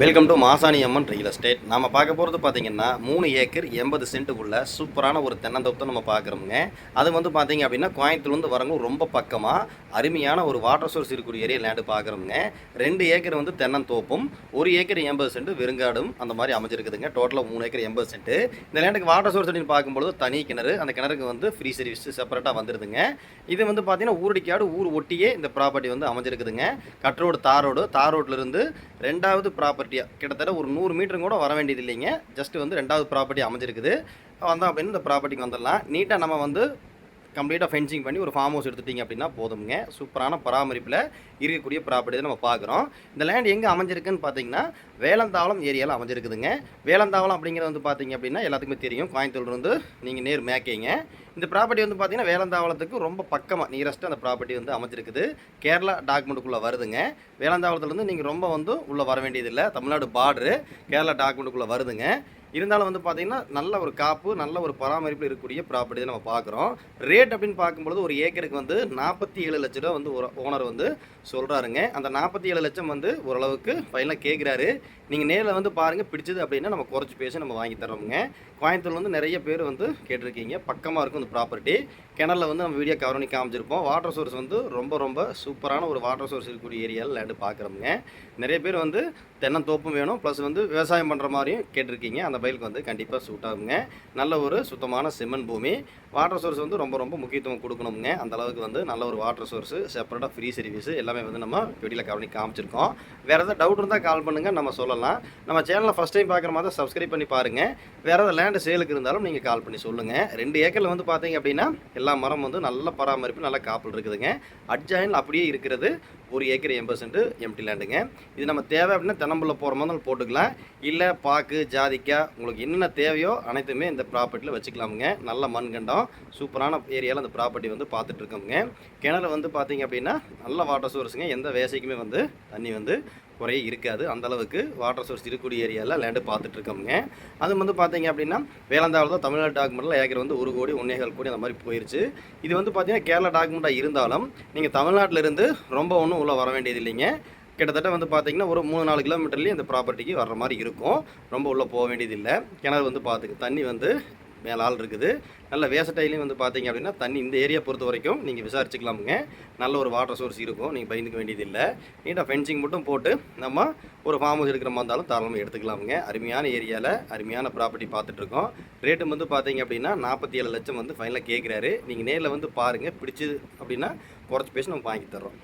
Welcome to Masani Amman real estate நம்ம பார்க்க போகிறது பார்த்தீங்கன்னா மூணு ஏக்கர் எண்பது சென்ட்டுக்குள்ள சூப்பரான ஒரு தென்னந்தோப்பத்தை நம்ம பார்க்குறோமுங்க. அது வந்து பார்த்தீங்க அப்படின்னா கோயம்புத்தூர்லேருந்து வரவங்க ரொம்ப பக்கமாக அருமையான ஒரு வாட்டர் சோர்ஸ் இருக்கக்கூடிய ஏரியா லேண்டு பார்க்குறோங்க ரெண்டு ஏக்கர் வந்து தென்னந்தோப்பும் ஒரு ஏக்கர் எண்பது சென்ட் வெறுங்காடும் அந்த மாதிரி அமைஞ்சிருக்குதுங்க. டோட்டலாக மூணு ஏக்கர் எண்பது சென்ட் இந்த லேண்டுக்கு வாட்டர் சோர்ஸ் அப்படின்னு பார்க்கும்பொழுது தனி கிணறு அந்த கிணறுக்கு வந்து ஃப்ரீ சர்வீஸ் செப்பரேட்டாக வந்துருதுங்க. இது வந்து பார்த்தீங்கன்னா ஊரடிக்காடு ஊர் ஒட்டியே இந்த ப்ராப்பர்ட்டி வந்து அமைஞ்சிருக்குதுங்க. கட்ரோடு தாரோடு தார் ரோடு தார் ரெண்டாவது ப்ராப்பர்ட்டியாக கிட்டத்தட்ட ஒரு நூறு மீட்டரும் கூட வர வேண்டியது இல்லைங்க. ஜஸ்ட் வந்து ரெண்டாவது ப்ராப்பர்ட்டி அமைஞ்சிருக்குது. வந்தோம் அப்படின்னு இந்த ப்ராப்பர்ட்டிக்கு வந்துடலாம் நீட்டாக நம்ம வந்து கம்ப்ளீட்டாக ஃபென்சிங் பண்ணி ஒரு ஃபார்ம் ஹவுஸ் எடுத்துட்டிங்க அப்படின்னா போதுங்க சூப்பரான பராமரிப்பில் இருக்கக்கூடிய ப்ராப்பர்ட்டி தான் நம்ம பார்க்குறோம். இந்த லேண்ட் எங்கே அமைஞ்சிருக்குன்னு பார்த்தீங்கன்னா வேலந்தாவளம் ஏரியாவில் அமைஞ்சிருக்குதுங்க. வேலந்தாவளம் அப்படிங்கிறது வந்து பார்த்தீங்க அப்படின்னா எல்லாத்துக்குமே தெரியும். கோயம்புத்தூர்லேருந்து நீங்கள் நேர் மேக்கிங்க இந்த ப்ராப்பர்ட்டி வந்து பார்த்தீங்கன்னா வேலந்தாவளத்துக்கு ரொம்ப பக்கமாக நியரஸ்ட்டு அந்த ப்ராப்பர்ட்டி வந்து அமைஞ்சிருக்குது. கேரளா டாக்குமெண்ட்டுக்குள்ளே வருதுங்க. வேலந்தாவளத்துலேருந்து நீங்கள் ரொம்ப வந்து உள்ளே வர வேண்டியதில்லை. தமிழ்நாடு பார்டரு கேரளா டாக்குமெண்ட்டுக்குள்ளே வருதுங்க. இருந்தாலும் வந்து பார்த்தீங்கன்னா நல்ல ஒரு காப்பு நல்ல ஒரு பராமரிப்பு இருக்கக்கூடிய ப்ராப்பர்ட்டி தான் நம்ம பார்க்குறோம் ரேட் அப்படின்னு பார்க்கும்பொழுது ஒரு ஏக்கருக்கு வந்து நாற்பத்தி ஏழு லட்ச ரூபா வந்து ஒரு ஓனர் வந்து சொல்கிறாருங்க அந்த நாற்பத்தி ஏழு லட்சம் வந்து ஓரளவுக்கு ஃபைனலாக கேட்குறாரு நீங்கள் நேரில் வந்து பாருங்கள் பிடிச்சது அப்படின்னா நம்ம குறைச்சி பேசி நம்ம வாங்கி தரோங்க கோயம்புத்தூர்ல வந்து நிறைய பேர் வந்து கேட்டிருக்கீங்க. பக்கமாக இருக்கும் இந்த ப்ராப்பர்ட்டி கிணறுல வந்து நம்ம வீடியோ கவர் பண்ணி காமிச்சிருப்போம். வாட்டர் சோர்ஸ் வந்து ரொம்ப ரொம்ப சூப்பரான ஒரு வாட்டர் சோர்ஸ் இருக்கக்கூடிய ஏரியாவில் லேண்டு பார்க்குறோமுங்க நிறைய பேர் வந்து தென்னந்தோப்பும் வேணும். ப்ளஸ் வந்து விவசாயம் பண்ணுற மாதிரியும் கேட்டிருக்கீங்க. அந்த மொபைலுக்கு வந்து கண்டிப்பாக சூட் ஆகுங்க. நல்ல ஒரு சுத்தமான சிமெண்ட் பூமி. வாட்டர் சோர்ஸ் வந்து ரொம்ப ரொம்ப முக்கியத்துவம் கொடுக்கணுங்க அந்த அளவுக்கு வந்து நல்ல ஒரு வாட்டர் சோர்ஸ் செப்பரேட்டாக ஃப்ரீ சர்வீஸ் எல்லாமே வந்து நம்ம வீடியோவில் கவனி காமிச்சிருக்கோம். வேறு ஏதாவது டவுட் இருந்தால் கால் பண்ணுங்கள் நம்ம சொல்லலாம். நம்ம சேனலில் ஃபஸ்ட் டைம் பார்க்குற மாதிரி சப்ஸ்கிரைப் பண்ணி பாருங்கள் வேறு ஏதாவது லேண்டு சேலுக்கு இருந்தாலும் நீங்கள் கால் பண்ணி சொல்லுங்கள் ரெண்டு ஏக்கரில் வந்து பார்த்தீங்க அப்படின்னா எல்லா மரம் வந்து நல்ல பராமரிப்பு நல்ல காப்பல் இருக்குதுங்க. அட்ஜாயின் அப்படியே இருக்கிறது. ஒரு ஏக்கர் எண்பது சென்ட் எம்டி லேண்டுங்க இது நம்ம தேவை அப்படின்னா தென்னம்புள்ள போகிற மாதிரி போட்டுக்கலாம். இல்லை பாக்கு ஜாதிக்காய் உங்களுக்கு என்னென்ன தேவையோ அனைத்துமே இந்த ப்ராப்பர்ட்டியில் வச்சுக்கலாமுங்க. நல்ல மண்கண்டம் சூப்பரான ஏரியாவில் அந்த ப்ராப்பர்ட்டி வந்து பார்த்துட்டு இருக்கோமுங்க. கிணறு வந்து பார்த்தீங்க அப்படின்னா நல்ல வாட்டர் சோர்ஸுங்க எந்த வேசைக்குமே வந்து தண்ணி வந்து குறைய இருக்காது. அந்தளவுக்கு வாட்டர் சோர்ஸ் இருக்கக்கூடிய ஏரியாவில் லேண்டு பார்த்துட்ருக்கோங்க அது வந்து பார்த்தீங்க அப்படின்னா வேளாந்தாவில் தான் தமிழ்நாடு டாக்குமெண்ட்டில் ஏக்கர் வந்து ஒரு கோடி ஒன்னேகால் கோடி அந்த மாதிரி போயிருச்சு. இது வந்து பார்த்தீங்கன்னா கேரளா டாக்குமெண்ட்டாக இருந்தாலும் நீங்கள் தமிழ்நாட்டில் இருந்து ரொம்ப ஒன்றும் உள்ளே வர வேண்டியது இல்லைங்க. கிட்டத்தட்ட வந்து பார்த்தீங்கன்னா ஒரு மூணு நாலு கிலோமீட்டர்லேயும் இந்த ப்ராப்பர்ட்டிக்கு வர்ற மாதிரி இருக்கும். ரொம்ப உள்ளே போக வேண்டியது இல்லை. கிணறு வந்து பார்த்துக்கு தண்ணி வந்து மேலே ஆள் இருக்குது. நல்ல வேசட்டையிலையும் வந்து பார்த்தீங்க அப்படின்னா தண்ணி இந்த ஏரியா பொறுத்த வரைக்கும் நீங்கள் விசாரிச்சுக்கலாமுங்க. நல்ல ஒரு வாட்டர் சோர்ஸ் இருக்கும் நீங்கள் பயந்துக்க வேண்டியதில்லை. நீட்டாக ஃபென்சிங் மட்டும் போட்டு நம்ம ஒரு ஃபார்ம் ஹவுஸ் எடுக்கிற மாதிரி இருந்தாலும் தாராளமாக எடுத்துக்கலாமுங்க. அருமையான ஏரியாவில் அருமையான ப்ராப்பர்ட்டி பார்த்துட்ருக்கோம் ரேட்டும் வந்து பார்த்தீங்க அப்படின்னா நாற்பத்தி ஏழு லட்சம் வந்து ஃபைனலாக கேட்குறாரு நீங்கள் நேரில் வந்து பாருங்கள் பிடிச்சது அப்படின்னா குறைச்சி பேசி நம்ம வாங்கி தர்றோம்.